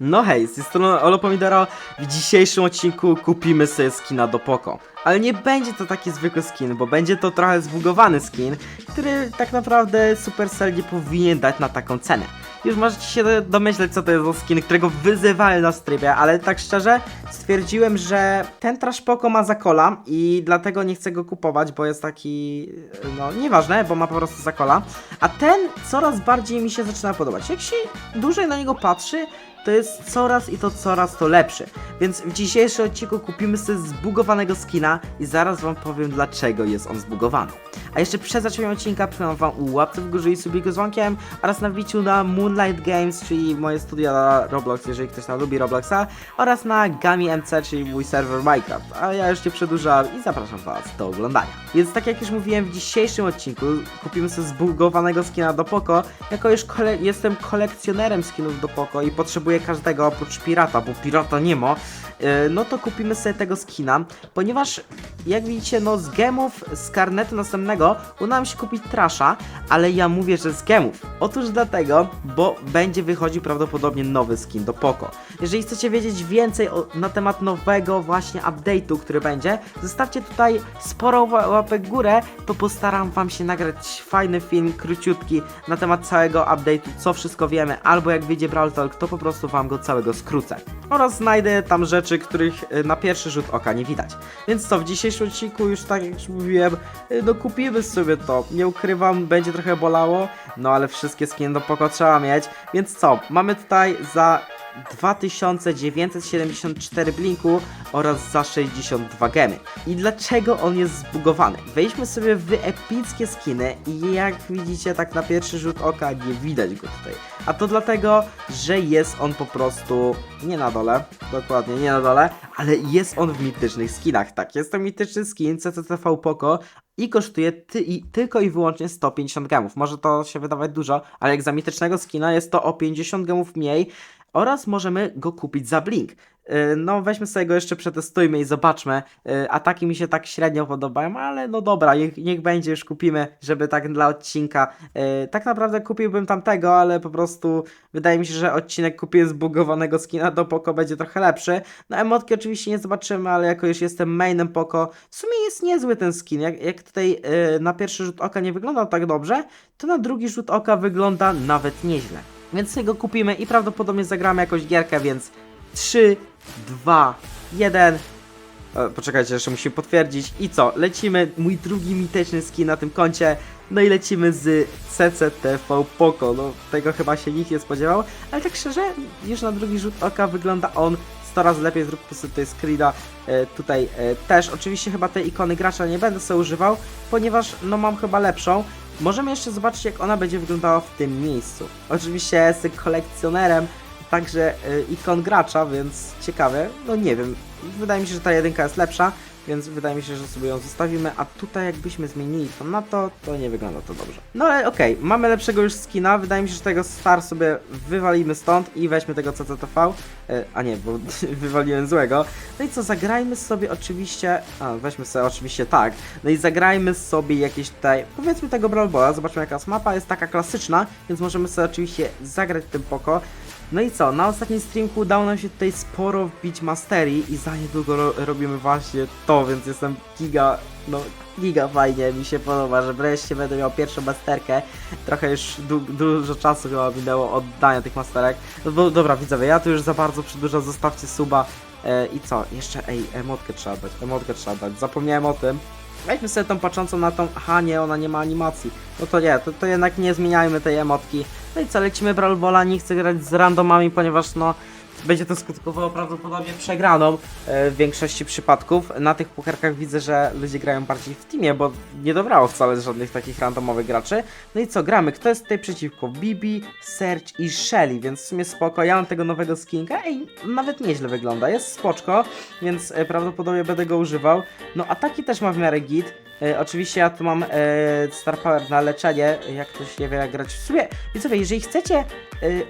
No hej, z tej strony Olo Pomidoro. W dzisiejszym odcinku kupimy sobie skina do Poko. Ale nie będzie to taki zwykły skin, bo będzie to trochę zbugowany skin, który tak naprawdę Supercell nie powinien dać na taką cenę. Już możecie się domyśleć, co to jest za skin, którego wyzywałem na strybie, ale tak szczerze stwierdziłem, że ten trash Poko ma zakola i dlatego nie chcę go kupować, bo jest taki, no nieważne, bo ma po prostu zakola. A ten coraz bardziej mi się zaczyna podobać. Jak się dłużej na niego patrzy, to jest coraz i to coraz to lepszy. Więc w dzisiejszym odcinku kupimy sobie zbugowanego skina i zaraz wam powiem dlaczego jest on zbugowany. A jeszcze przed zaczątkiem odcinka przypominam wam łapce w górze i subiku z dzwonkiem oraz na wbiciu na Moonlight Games, czyli moje studia na Roblox, jeżeli ktoś tam lubi Robloxa oraz na Gami MC, czyli mój serwer Minecraft. A ja już nie przedłużam i zapraszam was do oglądania. Więc tak jak już mówiłem w dzisiejszym odcinku kupimy sobie zbugowanego skina do Poko, jako już kole jestem kolekcjonerem skinów do Poko i potrzebuję każdego oprócz pirata, bo pirata nie ma, yy, no to kupimy sobie tego skina, ponieważ jak widzicie, no z gemów z karnetu następnego udało mi się kupić trasza, ale ja mówię, że z gemów. Otóż dlatego, bo będzie wychodził prawdopodobnie nowy skin do Poko. Jeżeli chcecie wiedzieć więcej o, na temat nowego właśnie update'u, który będzie, zostawcie tutaj sporo ła- łapek górę, to postaram wam się nagrać fajny film, króciutki na temat całego update'u, co wszystko wiemy, albo jak wyjdzie Brawl Talk, to po prostu wam go całego skrócę. Oraz znajdę tam rzeczy, których y, na pierwszy rzut oka nie widać. Więc co, w dzisiejszym odcinku już tak jak już mówiłem, y, no kupimy sobie to. Nie ukrywam, będzie trochę bolało, no ale wszystkie skiny do poko trzeba mieć. Więc co, mamy tutaj za 2974 blinku oraz za 62 gemy. I dlaczego on jest zbugowany? Wejdźmy sobie w epickie skiny i jak widzicie tak na pierwszy rzut oka nie widać go tutaj. A to dlatego, że jest on po prostu nie na dole, dokładnie nie na dole, ale jest on w mitycznych skinach. Tak, jest to mityczny skin CCTV Poco i kosztuje ty i, tylko i wyłącznie 150 gemów. Może to się wydawać dużo, ale jak za mitycznego skina jest to o 50 gemów mniej oraz możemy go kupić za blink. Yy, No, weźmy sobie go jeszcze, przetestujmy i zobaczmy. Yy, Ataki mi się tak średnio podobają, ale no dobra, niech, niech będzie, już kupimy, żeby tak dla odcinka. Yy, Tak naprawdę kupiłbym tamtego, ale po prostu wydaje mi się, że odcinek kupiłem zbugowanego skina do Poko będzie trochę lepszy. No, emotki oczywiście nie zobaczymy, ale jako już jestem mainem Poko, w sumie jest niezły ten skin. Jak, jak tutaj na pierwszy rzut oka nie wyglądał tak dobrze, to na drugi rzut oka wygląda nawet nieźle. Więc sobie go kupimy i prawdopodobnie zagramy jakąś gierkę, więc 3, 2, 1. E, Poczekajcie, jeszcze musimy potwierdzić. I co? Lecimy. Mój drugi mityczny skin na tym koncie. No i lecimy z CCTV Poco. No tego chyba się nikt nie spodziewał. Ale tak szczerze, już na drugi rzut oka wygląda on 100 razy lepiej. Zrób sobie tutaj screena e, tutaj e, też. Oczywiście chyba tej ikony gracza nie będę sobie używał, ponieważ no mam chyba lepszą. Możemy jeszcze zobaczyć jak ona będzie wyglądała w tym miejscu. Oczywiście jestem kolekcjonerem także y, ikon gracza, więc ciekawe. No nie wiem, wydaje mi się, że ta jedynka jest lepsza, więc wydaje mi się, że sobie ją zostawimy, a tutaj jakbyśmy zmienili to na to, to nie wygląda to dobrze. No ale okej, mamy lepszego już skina, wydaje mi się, że tego Star sobie wywalimy stąd i weźmy tego CCTV, y, a nie, bo wywaliłem złego. No i co, zagrajmy sobie oczywiście, a weźmy sobie oczywiście tak, no i zagrajmy sobie jakieś tutaj, powiedzmy tego Brawl zobaczmy jaka jest mapa, jest taka klasyczna, więc możemy sobie oczywiście zagrać tym poko. No i co, na ostatnim streamku udało nam się tutaj sporo wbić masterii i za niedługo ro robimy właśnie to, więc jestem giga, no giga fajnie, mi się podoba, że wreszcie będę miał pierwszą masterkę. Trochę już du dużo czasu chyba minęło od oddania tych masterek. No bo dobra widzowie, ja tu już za bardzo przedłużam, zostawcie suba. E, I co, jeszcze ej, emotkę trzeba dać, emotkę trzeba dać, zapomniałem o tym. Weźmy sobie tą patrzącą na tą, aha nie, ona nie ma animacji. No to nie, to, to jednak nie zmieniajmy tej emotki. No i co, lecimy Brawl Balla, nie chcę grać z randomami, ponieważ no będzie to skutkowało prawdopodobnie przegraną e, w większości przypadków. Na tych pucharkach widzę, że ludzie grają bardziej w teamie, bo nie dobrało wcale żadnych takich randomowych graczy. No i co, gramy? Kto jest tutaj przeciwko? Bibi, Serge i Shelly, więc w sumie spoko. Ja mam tego nowego skinka, ej, nawet nieźle wygląda, jest spoczko, więc e, prawdopodobnie będę go używał. No ataki też ma w miarę git. E, oczywiście ja tu mam e, Star Power na leczenie, jak ktoś nie wie jak grać w sumie. I sobie, jeżeli chcecie e,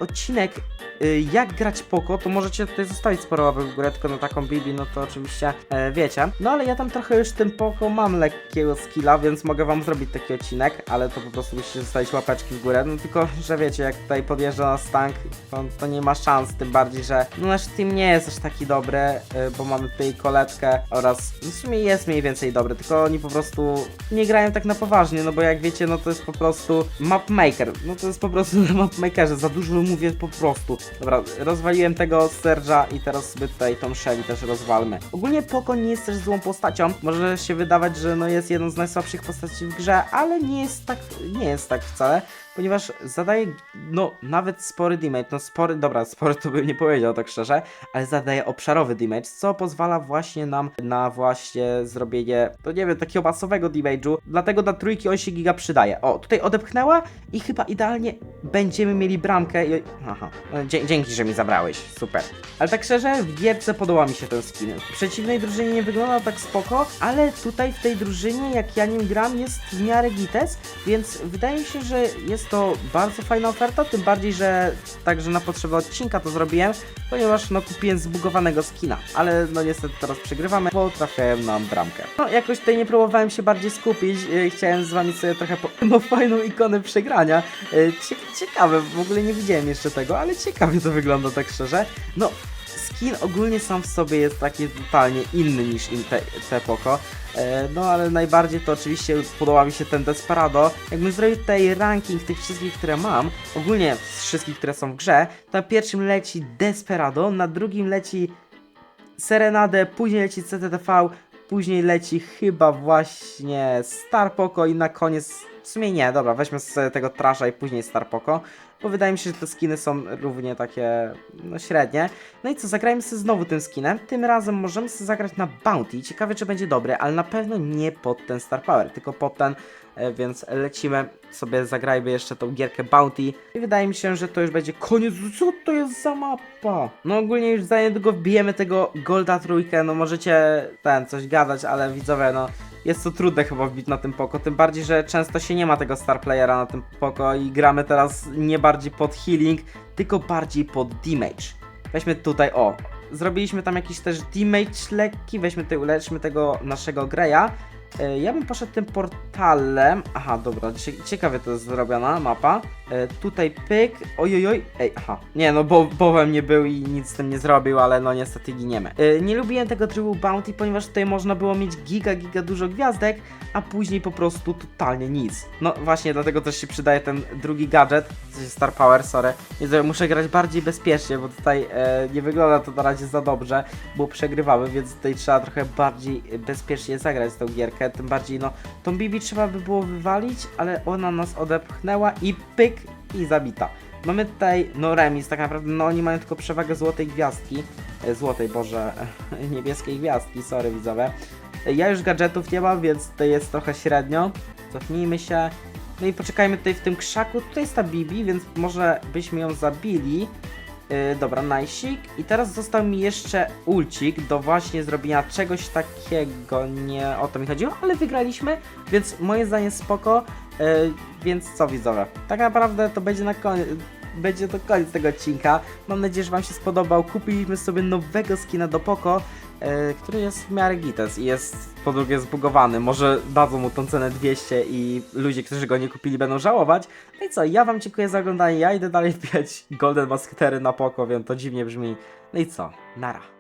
odcinek e, jak grać Poko, to możecie tutaj zostawić sporo łapek w górę, tylko na taką Bibi, no to oczywiście e, wiecie. No ale ja tam trochę już tym Poko mam lekkiego skilla, więc mogę wam zrobić taki odcinek, ale to po prostu musicie zostawić łapeczki w górę, no tylko, że wiecie, jak tutaj podjeżdża nas tank, to, to nie ma szans, tym bardziej, że no nasz team nie jest aż taki dobry, e, bo mamy tutaj koletkę oraz w sumie jest mniej więcej dobry, tylko oni po prostu nie grają tak na poważnie, no bo jak wiecie, no to jest po prostu mapmaker, no to jest po prostu na mapmakerze, za dużo mówię po prostu. Dobra, rozwaliłem tego Serge'a i teraz sobie tutaj tą Shelly też rozwalmy. Ogólnie Poko nie jest też złą postacią, może się wydawać, że no jest jedną z najsłabszych postaci w grze, ale nie jest tak, nie jest tak wcale, ponieważ zadaje, no nawet spory damage, no spory, dobra, spory to bym nie powiedział tak szczerze, ale zadaje obszarowy damage, co pozwala właśnie nam na właśnie zrobienie, to nie wiem, takiego masowego damage'u, dlatego na trójki on się giga przydaje. O, tutaj odepchnęła i chyba idealnie będziemy mieli bramkę i... Aha, no, dzięki, że mi zabrałeś, super. Ale tak szczerze, w gierce podoba mi się ten skin. W przeciwnej drużynie nie wygląda tak spoko, ale tutaj w tej drużynie, jak ja nim gram, jest w miarę gites, więc wydaje mi się, że jest to bardzo fajna oferta, tym bardziej, że także na potrzeby odcinka to zrobiłem, ponieważ no kupiłem zbugowanego skina, ale no niestety teraz przegrywamy, bo trafiałem nam bramkę. No jakoś tutaj nie próbowałem się bardziej skupić, yy, chciałem z wami sobie trochę po... No fajną ikonę przegrania, cie ciekawe, w ogóle nie widziałem jeszcze tego, ale ciekawie to wygląda tak szczerze. No skin ogólnie sam w sobie jest taki totalnie inny niż in te, te. E, no ale najbardziej to oczywiście podoba mi się ten Desperado. Jakbym zrobił tutaj ranking tych wszystkich, które mam, ogólnie wszystkich, które są w grze, to na pierwszym leci Desperado, na drugim leci Serenade, później leci CTTV, później leci chyba właśnie Star Poco i na koniec, w sumie nie, dobra, weźmy z tego Trasha i później Star Poco, bo wydaje mi się, że te skiny są równie takie, no średnie. No i co, zagrajmy sobie znowu tym skinem, tym razem możemy sobie zagrać na Bounty, ciekawe czy będzie dobry, ale na pewno nie pod ten Star Power, tylko pod ten, e, więc lecimy sobie, zagrajmy jeszcze tą gierkę Bounty. I wydaje mi się, że to już będzie koniec, co to jest za mapa? No ogólnie już za niedługo wbijemy tego Golda trójkę, no możecie ten, coś gadać, ale widzowie, no jest to trudne chyba wbić na tym poko, tym bardziej, że często się nie ma tego star playera na tym poko i gramy teraz nie bardziej pod healing, tylko bardziej pod damage. Weźmy tutaj, o, zrobiliśmy tam jakiś też damage lekki, weźmy tutaj, uleczmy tego naszego Greya. E, Ja bym poszedł tym portalem. Aha, dobra, cie- ciekawie to jest zrobiona mapa. E, tutaj pyk. Ojojoj. Ej, aha. Nie, no bo Bowem nie był i nic z tym nie zrobił, ale no niestety giniemy. E, nie lubiłem tego trybu Bounty, ponieważ tutaj można było mieć giga, giga dużo gwiazdek, a później po prostu totalnie nic. No właśnie, dlatego też się przydaje ten drugi gadżet, Star Power, sorry. Ja muszę grać bardziej bezpiecznie, bo tutaj nie wygląda to na razie za dobrze, bo przegrywamy, więc tutaj trzeba trochę bardziej bezpiecznie zagrać tą gierkę. Tym bardziej, no, tą Bibi trzeba by było wywalić, ale ona nas odepchnęła i pyk i zabita. Mamy tutaj, no remis, tak naprawdę, no oni mają tylko przewagę złotej gwiazdki, e, złotej, boże, niebieskiej gwiazdki, sorry widzowie. Ja już gadżetów nie mam, więc tutaj jest trochę średnio. Cofnijmy się. No i poczekajmy tutaj w tym krzaku. Tutaj jest ta Bibi, więc może byśmy ją zabili. Yy, dobra, najsik. I teraz został mi jeszcze ulcik do właśnie zrobienia czegoś takiego. Nie o to mi chodziło, ale wygraliśmy, więc moje zdanie spoko. Yy, więc co widzowie? Tak naprawdę to będzie na koniec. Będzie to koniec tego odcinka. Mam nadzieję, że Wam się spodobał. Kupiliśmy sobie nowego skina do Poko, yy, który jest w miarę gites i jest po drugie zbugowany. Może dadzą mu tą cenę 200 i ludzie, którzy go nie kupili będą żałować. No i co, ja Wam dziękuję za oglądanie. Ja idę dalej wbijać Golden Basketery na Poko, wiem, to dziwnie brzmi. No i co, nara.